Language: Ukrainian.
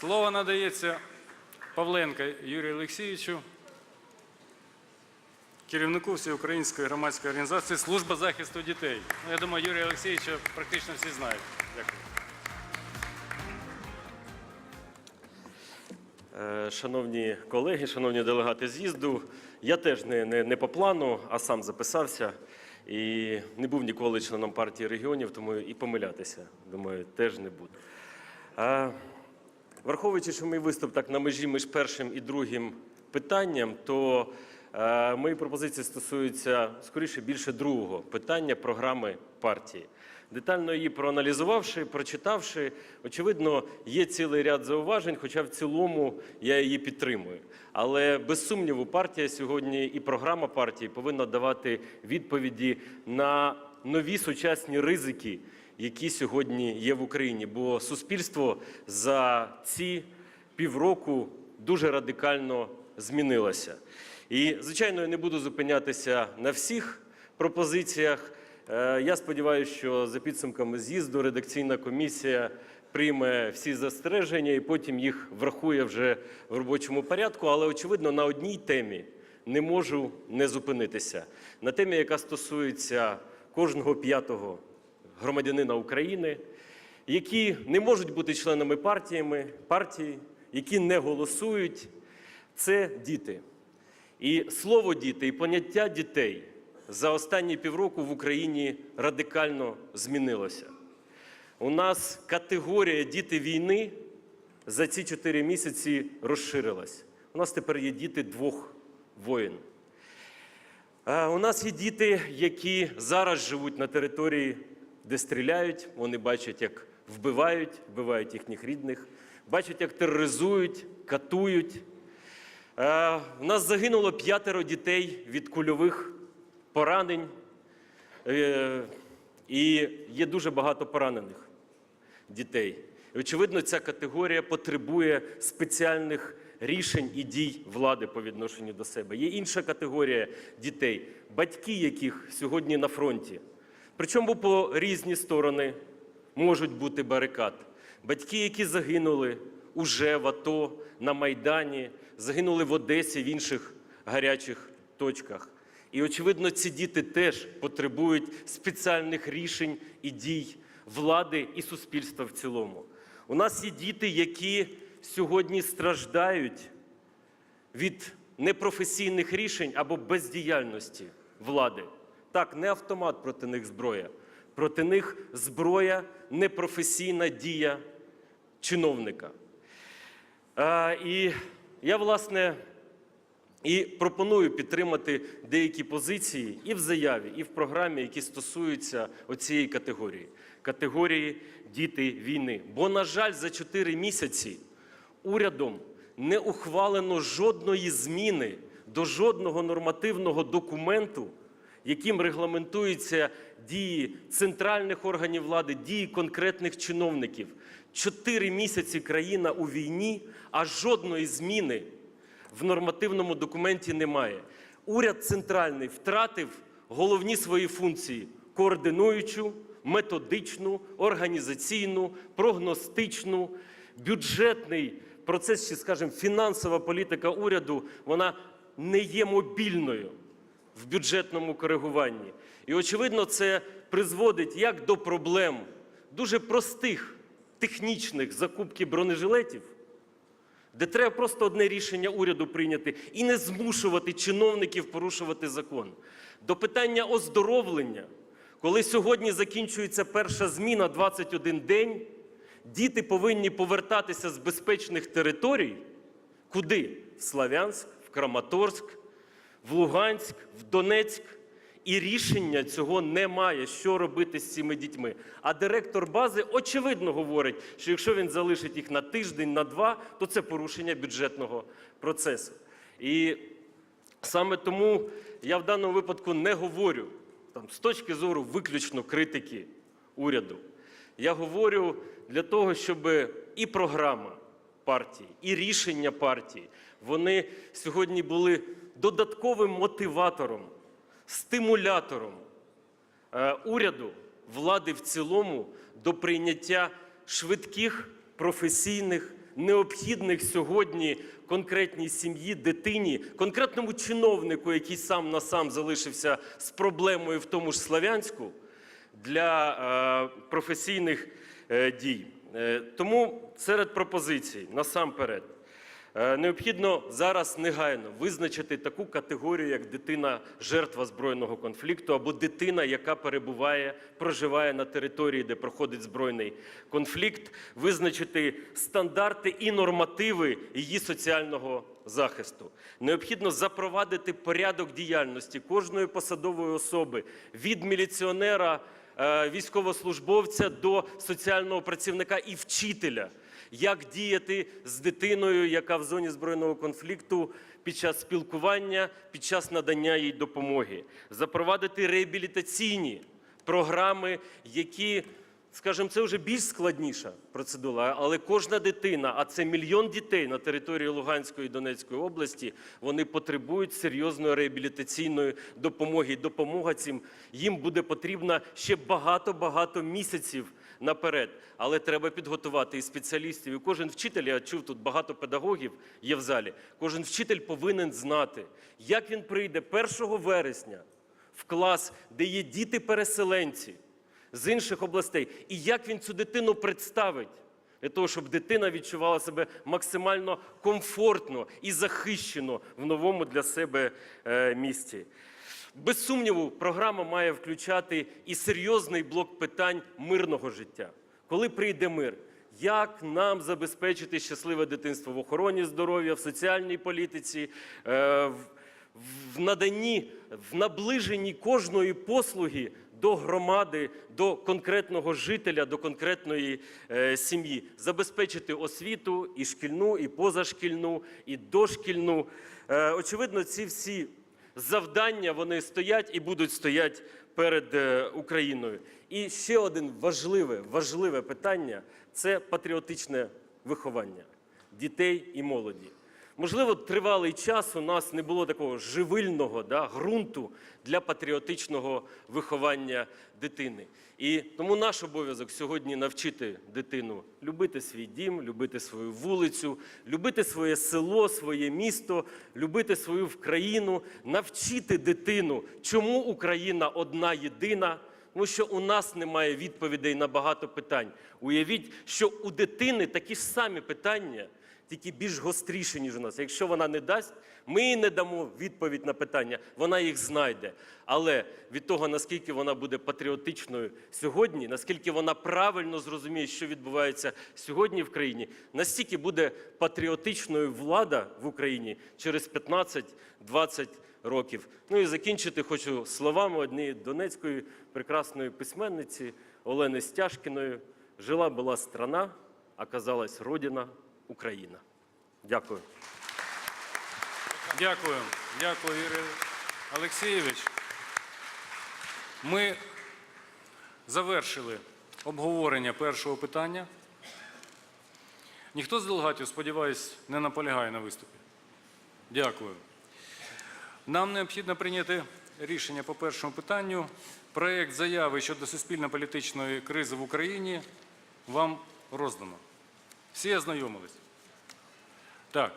Слово надається Павленко Юрію Олексійовичу, керівнику Всеукраїнської громадської організації Служба захисту дітей. Ну, я думаю, Юрія Олексійовича практично всі знають. Дякую. Е, Шановні колеги, шановні делегати з'їзду, я теж не, не, не по плану, а сам записався і не був ніколи членом партії регіонів, тому і помилятися, думаю, теж не буду. Враховуючи, що мій виступ так на межі між першим і другим питанням, то е, мої пропозиції стосуються скоріше більше другого питання програми партії. Детально її проаналізувавши, прочитавши, очевидно, є цілий ряд зауважень, хоча в цілому я її підтримую. Але без сумніву, партія сьогодні і програма партії повинна давати відповіді на нові сучасні ризики, які сьогодні є в Україні. Бо суспільство за ці півроку дуже радикально змінилося. І, звичайно, я не буду зупинятися на всіх пропозиціях. Е, Я сподіваюся, що за підсумками з'їзду редакційна комісія прийме всі застереження і потім їх врахує вже в робочому порядку. Але, очевидно, на одній темі не можу не зупинитися. На темі, яка стосується кожного п'ятого громадянина України, які не можуть бути членами партіями, партії, які не голосують, це діти. І слово діти, і поняття дітей за останні півроку в Україні радикально змінилося. У нас категорія діти війни за ці чотири місяці розширилась. У нас тепер є діти двох воїн. У нас є діти, які зараз живуть на території, де стріляють. Вони бачать, як вбивають, вбивають їхніх рідних, бачать, як тероризують, катують. Е, У нас загинуло п'ятеро дітей від кульових поранень, Е, і є дуже багато поранених дітей. І, очевидно, ця категорія потребує спеціальних рішень і дій влади по відношенню до себе. Є інша категорія дітей, батьки яких сьогодні на фронті. Причому по різні сторони можуть бути барикад. Батьки, які загинули уже в АТО, на Майдані, загинули в Одесі, в інших гарячих точках. І, очевидно, ці діти теж потребують спеціальних рішень і дій влади і суспільства в цілому. У нас є діти, які сьогодні страждають від непрофесійних рішень або бездіяльності влади. Так, не автомат проти них зброя. Проти них зброя непрофесійна дія чиновника. А, і я, власне, і пропоную підтримати деякі позиції і в заяві, і в програмі, які стосуються оцієї категорії категорії діти війни. Бо, на жаль, за 4 місяці урядом не ухвалено жодної зміни до жодного нормативного документу, яким регламентуються дії центральних органів влади, дії конкретних чиновників. Чотири місяці країна у війні, а жодної зміни в нормативному документі немає. Уряд центральний втратив головні свої функції: координуючу, методичну, організаційну, прогностичну, бюджетний процес, чи, скажімо, фінансова політика уряду, вона не є мобільною в бюджетному коригуванні. І, очевидно, це призводить як до проблем дуже простих технічних закупки бронежилетів, де треба просто одне рішення уряду прийняти і не змушувати чиновників порушувати закон. До питання оздоровлення, коли сьогодні закінчується перша зміна 21 день, діти повинні повертатися з безпечних територій. Куди? В Славянськ, в Краматорськ, в Луганськ, в Донецьк. І рішення цього немає, що робити з цими дітьми. А директор бази очевидно говорить, що якщо він залишить їх на тиждень, на два, то це порушення бюджетного процесу. І саме тому я в даному випадку не говорю там, з точки зору виключно критики уряду. Я говорю для того, щоб і програма партії, і рішення партії вони сьогодні були додатковим мотиватором стимулятором е, уряду, влади в цілому до прийняття швидких, професійних, необхідних сьогодні конкретній сім'ї, дитині, конкретному чиновнику, який сам на сам залишився з проблемою в тому ж Славянську, для е, професійних е, дій. Е, Тому серед пропозицій насамперед необхідно зараз негайно визначити таку категорію, як дитина жертва збройного конфлікту або дитина, яка перебуває, проживає на території, де проходить збройний конфлікт, визначити стандарти і нормативи її соціального захисту. Необхідно запровадити порядок діяльності кожної посадової особи від міліціонера е, військовослужбовця до соціального працівника і вчителя, як діяти з дитиною, яка в зоні збройного конфлікту під час спілкування, під час надання їй допомоги, запровадити реабілітаційні програми, які Скажімо, це вже більш складніша процедура, але кожна дитина, а це мільйон дітей на території Луганської і Донецької області, вони потребують серйозної реабілітаційної допомоги. Допомога цим їм буде потрібна ще багато-багато місяців наперед. Але треба підготувати і спеціалістів. І кожен вчитель, я чув тут багато педагогів є в залі. Кожен вчитель повинен знати, як він прийде 1 вересня в клас, де є діти-переселенці з інших областей, і як він цю дитину представить для того, щоб дитина відчувала себе максимально комфортно і захищено в новому для себе е, місті. Без сумніву, програма має включати і серйозний блок питань мирного життя. Коли прийде мир, як нам забезпечити щасливе дитинство в охороні здоров'я, в соціальній політиці, е, в наданні, в наближенні кожної послуги до громади, до конкретного жителя, до конкретної е, сім'ї, забезпечити освіту і шкільну, і позашкільну, і дошкільну. Е, очевидно, ці всі завдання вони стоять і будуть стоять перед е, Україною. І ще один важливе, важливе питання це патріотичне виховання дітей і молоді. Можливо, тривалий час у нас не було такого живильного да, ґрунту для патріотичного виховання дитини. І тому наш обов'язок сьогодні навчити дитину любити свій дім, любити свою вулицю, любити своє село, своє місто, любити свою країну, навчити дитину, чому Україна одна єдина. Тому що у нас немає відповідей на багато питань. Уявіть, що у дитини такі ж самі питання, тільки більш гостріші, ніж у нас. Якщо вона не дасть, ми їй не дамо відповідь на питання, вона їх знайде. Але від того, наскільки вона буде патріотичною сьогодні, наскільки вона правильно зрозуміє, що відбувається сьогодні в країні, настільки буде патріотичною влада в Україні через 15-20 років. Ну і закінчити хочу словами однієї донецької прекрасної письменниці Олени Стяжкіної. Жила була страна, оказалась родина Україна. Дякую. Дякую. Дякую, Юрій Олексійович. Ми завершили обговорення першого питання. Ніхто з делегатів, сподіваюсь, не наполягає на виступі. Дякую. Нам необхідно прийняти рішення по першому питанню. Проект заяви щодо суспільно-політичної кризи в Україні вам роздано. Всі ознайомились? Так.